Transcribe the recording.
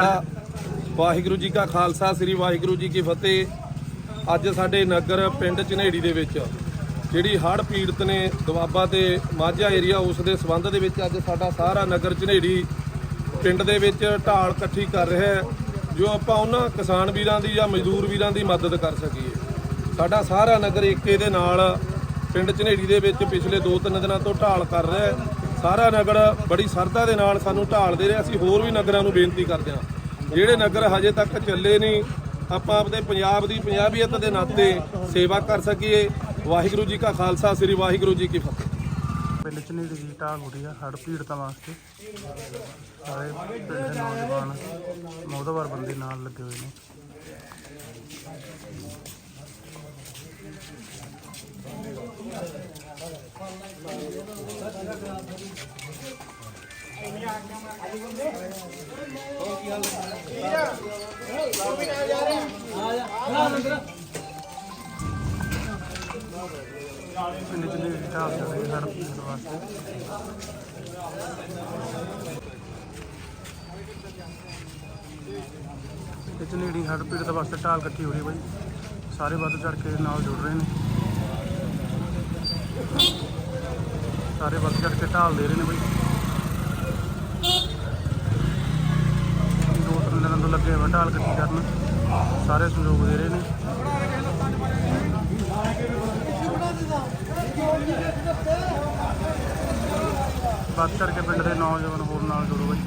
ਵਾਹਿਗੁਰੂ ਜੀ ਕਾ ਖਾਲਸਾ, ਸ੍ਰੀ ਵਾਹਿਗੁਰੂ ਜੀ ਕੀ ਫਤਿਹ। ਅੱਜ ਸਾਡੇ ਨਗਰ ਪਿੰਡ ਝਨੇੜੀ ਦੇ ਵਿੱਚ, ਜਿਹੜੀ ਹੜ੍ਹ ਪੀੜਤ ਨੇ ਦੁਆਬਾ ਤੇ ਮਾਝਾ ਏਰੀਆ ਉਸ ਦੇ ਸਬੰਧ ਦੇ ਵਿੱਚ ਅੱਜ ਸਾਡਾ ਸਾਰਾ ਨਗਰ ਝਨੇੜੀ ਪਿੰਡ ਦੇ ਵਿੱਚ ਢਾਲ ਇਕੱਠੀ ਕਰ ਰਿਹਾ ਹੈ, ਜੋ ਆਪਾਂ ਉਹਨਾਂ ਕਿਸਾਨ ਵੀਰਾਂ ਦੀ ਜਾਂ ਮਜ਼ਦੂਰ ਵੀਰਾਂ ਦੀ ਮਦਦ ਕਰ ਸਕੀਏ। ਸਾਡਾ ਸਾਰਾ ਨਗਰ ਏਕੇ ਦੇ ਨਾਲ ਪਿੰਡ ਝਨੇੜੀ ਦੇ ਵਿੱਚ ਪਿਛਲੇ 2-3 ਦਿਨਾਂ ਤੋਂ ਢਾਲ ਕਰ ਰਿਹਾ ਹੈ। ਸਾਰਾ ਨਗਰ ਬੜੀ ਸਰਦਾ ਦੇ ਨਾਲ ਸਾਨੂੰ ਢਾਲ ਦੇ ਰਿਹਾ। ਅਸੀਂ ਹੋਰ ਵੀ ਨਗਰਾਂ ਨੂੰ ਬੇਨਤੀ ਕਰਦੇ ਹਾਂ। ਜਿਹੜੇ ਨਗਰ ਹਜੇ ਤੱਕ ਚੱਲੇ ਨਹੀਂ, ਆਪਾਂ ਆਪਦੇ ਪੰਜਾਬ ਦੀ ਪੰਜਾਬੀਅਤ ਦੇ ਨਾਤੇ ਸੇਵਾ ਕਰ ਸਕੀਏ। ਵਾਹਿਗੁਰੂ ਜੀ ਕਾ ਖਾਲਸਾ, ਸ੍ਰੀ ਵਾਹਿਗੁਰੂ ਜੀ ਕੀ ਫਤਿਹ। ਪਿੰਡ ਚ ਨੇੜੇ ਢਾਲ ਹੋ ਆ ਹੜ ਪੀੜਤਾਂ ਵਾਸਤੇ। ਸਾਰੇ ਪਿੰਡ ਦੇ ਨੌਜਵਾਨ ਮੋਹਦਵਾਰ ਬੰਦੇ ਨਾਲ ਲੱਗੇ ਹੋਏ ਨੇ। ਪਿੰਡ ਚ ਨੇੜੇ ਢਾਲ ਚੱਲ ਰਹੀ ਹੜ ਵਾਸਤੇ ਪਿੰਡ ਚ ਨੇੜੇ ਹੜ ਪੀੜਤ ਵਾਸਤੇ ਢਾਲ ਇਕੱਠੀ ਹੋ ਰਹੀ ਬਾਈ। ਸਾਰੇ ਵੱਧ ਚੜ ਕੇ ਨਾਲ ਜੁੜ ਰਹੇ ਨੇ। ਸਾਰੇ ਵੱਧ ਚੜ ਕੇ ਢਾਲ ਦੇ ਰਹੇ ਨੇ ਬਾਈ। ਦੋ ਤਿੰਨ ਦਿਨਾਂ ਤੋਂ ਲੱਗੇ ਹੋਏ ਢਾਲ ਇਕੱਠੀ ਕਰਨ। ਸਾਰੇ ਸਹਿਯੋਗ ਦੇ ਰਹੇ ਨੇ। ਵੱਧ ਚੜ ਕੇ ਪਿੰਡ ਦੇ ਨੌਜਵਾਨ ਹੋਰ ਨਾਲ ਜੁੜੋ ਬਈ।